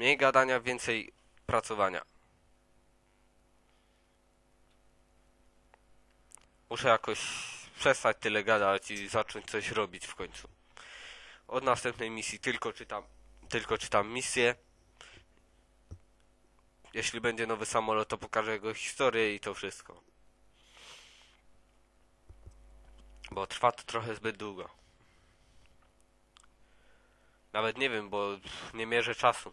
Mniej gadania, więcej pracowania. Muszę jakoś przestać tyle gadać i zacząć coś robić w końcu. Od następnej misji tylko czytam, tylko czytam misję. Jeśli będzie nowy samolot, to pokażę jego historię i to wszystko. Bo trwa to trochę zbyt długo. Nawet nie wiem, bo nie mierzę czasu.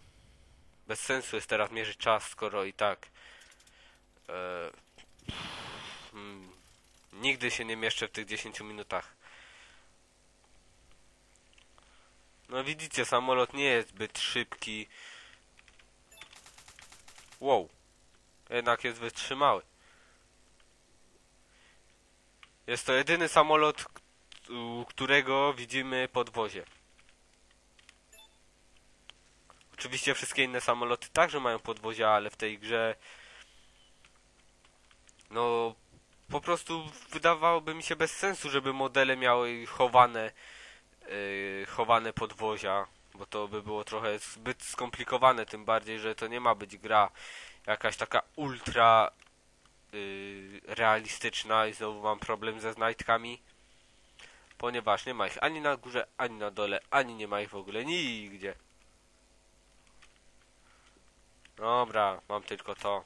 Bez sensu jest teraz mierzyć czas, skoro i tak. E, mm, nigdy się nie mieszczę w tych 10 minutach. No widzicie, samolot nie jest zbyt szybki. Wow. Jednak jest wytrzymały. Jest to jedyny samolot, którego widzimy podwozie. Oczywiście wszystkie inne samoloty także mają podwozia, ale w tej grze no po prostu wydawałoby mi się bez sensu, żeby modele miały chowane yy, chowane podwozia, bo to by było trochę zbyt skomplikowane, tym bardziej, że to nie ma być gra jakaś taka ultra yy, realistyczna i znowu mam problem ze znajdkami, ponieważ nie ma ich ani na górze, ani na dole, ani nie ma ich w ogóle nigdzie. Dobra, mam tylko to.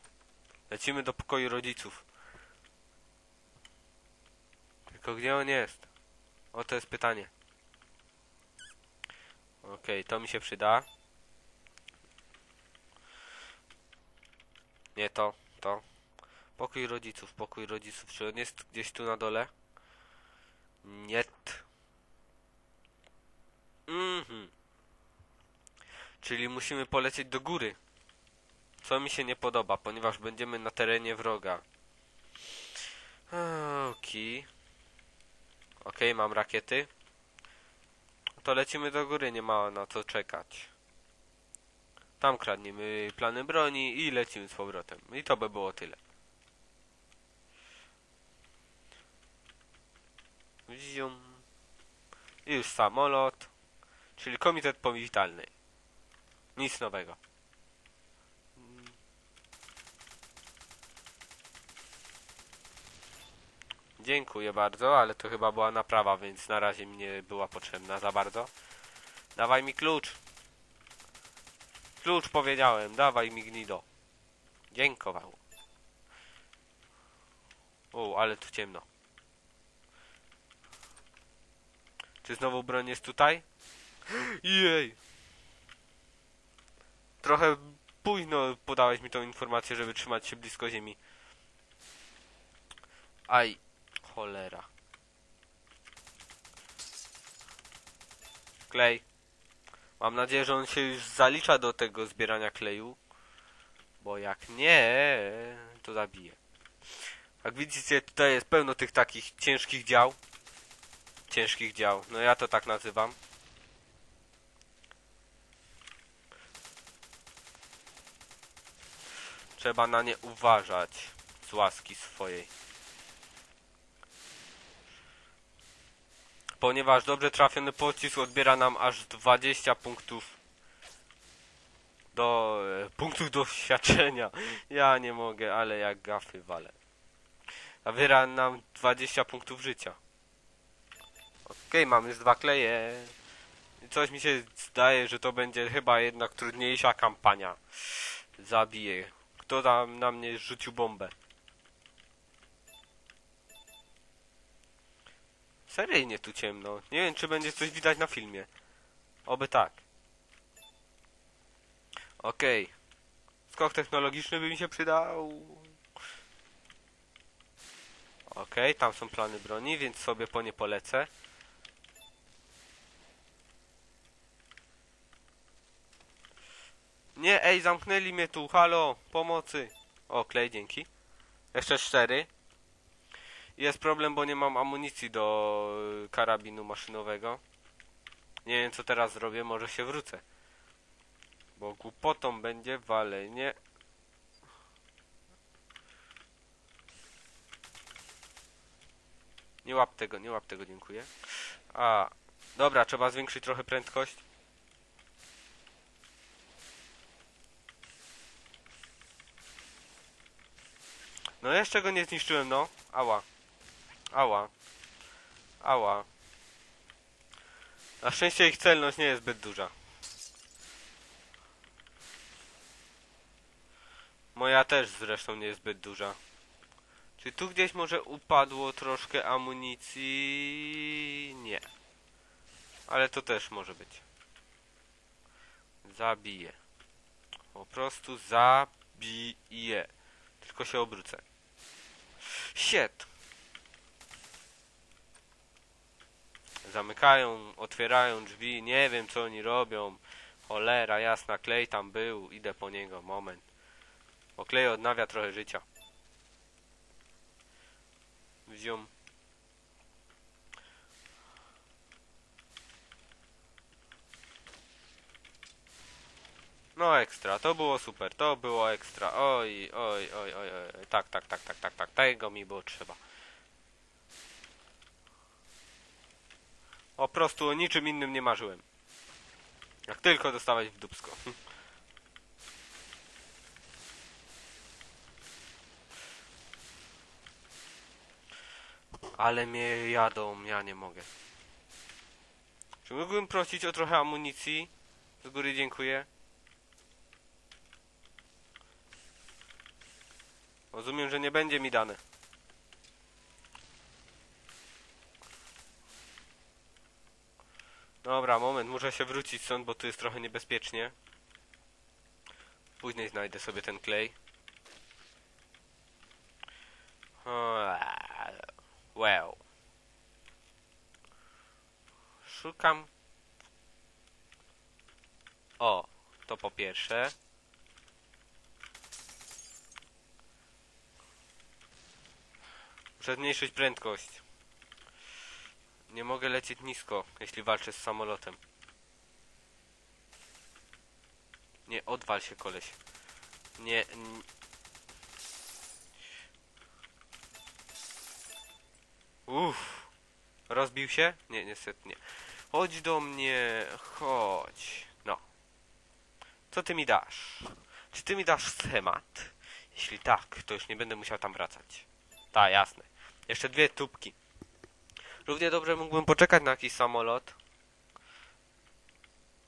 Lecimy do pokoju rodziców. Tylko gdzie on jest? O, to jest pytanie. Okej, to mi się przyda. Nie to, to. Pokój rodziców, pokój rodziców. Czy on jest gdzieś tu na dole? Nie. Mhm. Czyli musimy polecieć do góry. Co mi się nie podoba, ponieważ będziemy na terenie wroga. Okej. Okej, mam rakiety. To lecimy do góry, nie ma na co czekać. Tam kradniemy plany broni i lecimy z powrotem. I to by było tyle. Zium. I już samolot. Czyli komitet powitalny. Nic nowego. Dziękuję bardzo, ale to chyba była naprawa, więc na razie mi nie była potrzebna za bardzo. Dawaj mi klucz. Klucz powiedziałem, dawaj mi gnido. Dziękował. O, ale tu ciemno. Czy znowu broń jest tutaj? Jej! Trochę późno podałeś mi tą informację, żeby trzymać się blisko ziemi. Aj, cholera. Klej. Mam nadzieję, że on się już zalicza do tego zbierania kleju. Bo jak nie, to zabije. Jak widzicie, tutaj jest pełno tych takich ciężkich dział. Ciężkich dział. No ja to tak nazywam. Trzeba na nie uważać z łaski swojej. Ponieważ dobrze trafiony pocisk odbiera nam aż 20 punktów do e, punktów doświadczenia. Ja nie mogę, ale jak gafy walę. Zabiera nam 20 punktów życia. Okej, mamy już dwa kleje. Coś mi się zdaje, że to będzie chyba jednak trudniejsza kampania. Zabiję. Kto tam na mnie rzucił bombę? Seryjnie tu ciemno. Nie wiem, czy będzie coś widać na filmie. Oby tak. Okej. Skok technologiczny by mi się przydał. Okej, tam są plany broni, więc sobie po nie polecę. Nie, ej, zamknęli mnie tu, halo, pomocy. O, klej, dzięki. Jeszcze cztery. Jest problem, bo nie mam amunicji do y, karabinu maszynowego. Nie wiem, co teraz zrobię, może się wrócę. Bo głupotą będzie walenie Nie łap tego, nie łap tego, dziękuję. A, dobra, trzeba zwiększyć trochę prędkość. No jeszcze go nie zniszczyłem, no. Ała. Ała. Ała. Na szczęście ich celność nie jest zbyt duża. Moja też zresztą nie jest zbyt duża. Czy tu gdzieś może upadło troszkę amunicji? Nie. Ale to też może być. Zabiję. Po prostu zabiję. Tylko się obrócę. Shit. Zamykają, otwierają drzwi, nie wiem co oni robią. Cholera jasna, klej tam był, idę po niego, moment. Bo klej odnawia trochę życia. Wziął. No ekstra, to było super, to było ekstra. Oj, oj, oj, oj, oj. Tak, tak, tak, tak, tak, tak. Tego mi było trzeba. Po prostu o niczym innym nie marzyłem. Jak tylko dostawać w dupsko. Ale mnie jadą, ja nie mogę. Czy mógłbym prosić o trochę amunicji? Z góry dziękuję. Rozumiem, że nie będzie mi dane. Dobra, moment, muszę się wrócić stąd, bo tu jest trochę niebezpiecznie. Później znajdę sobie ten klej. Well. Szukam. O, to po pierwsze. Muszę zmniejszyć prędkość. Nie mogę lecieć nisko, jeśli walczę z samolotem. Nie, odwal się koleś. Nie... Uff. Rozbił się? Nie, niestety nie. Chodź do mnie, chodź. No. Co ty mi dasz? Czy ty mi dasz schemat? Jeśli tak, to już nie będę musiał tam wracać. Tak, jasne. Jeszcze dwie tubki. Równie dobrze mógłbym poczekać na jakiś samolot.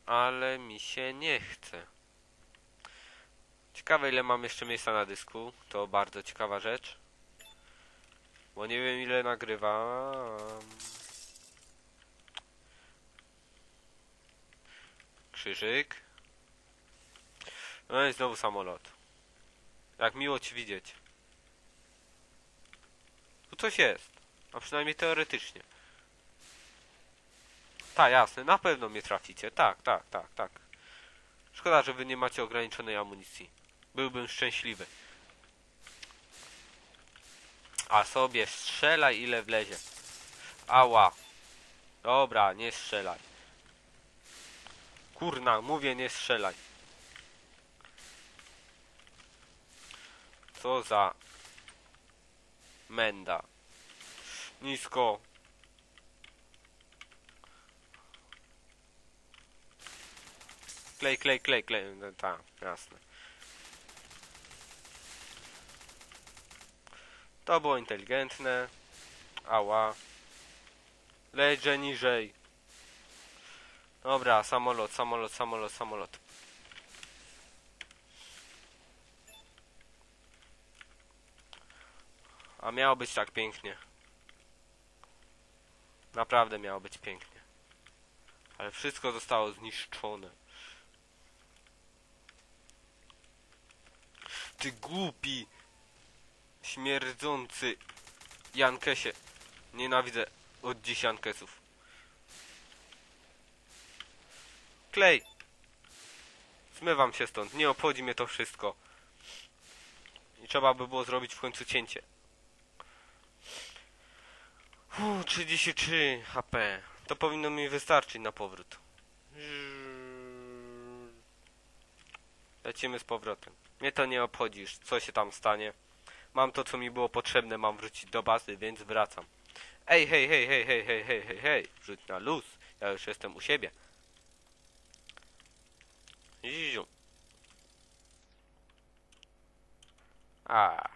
Ale mi się nie chce. Ciekawe ile mam jeszcze miejsca na dysku. To bardzo ciekawa rzecz. Bo nie wiem ile nagrywam. Krzyżyk. No i znowu samolot. Jak miło ci widzieć. Tu coś jest. A przynajmniej teoretycznie. Tak, jasne, na pewno mnie traficie. Tak, tak, tak, tak. Szkoda, że wy nie macie ograniczonej amunicji. Byłbym szczęśliwy. A sobie strzelaj ile wlezie. Ała. Dobra, nie strzelaj. Kurna, mówię nie strzelaj. Co za menda. Nisko. Klej, klej, klej, klej. No, tak, jasne. To było inteligentne. Ała. Leżę niżej. Dobra, samolot, samolot, samolot, samolot. A miało być tak pięknie. Naprawdę miało być pięknie. Ale wszystko zostało zniszczone. Ty głupi, śmierdzący Jankesie. Nienawidzę od dziś Jankesów. Klej! Zmywam się stąd, nie obchodzi mnie to wszystko. I trzeba by było zrobić w końcu cięcie. Uuu, 33 HP. To powinno mi wystarczyć na powrót. Lecimy z powrotem. Mnie to nie obchodzi co się tam stanie. Mam to, co mi było potrzebne, mam wrócić do bazy, więc wracam. Ej, hej, hej, hej, hej, hej, hej, hej, hej, rzuć na luz. Ja już jestem u siebie. Ziziu. A.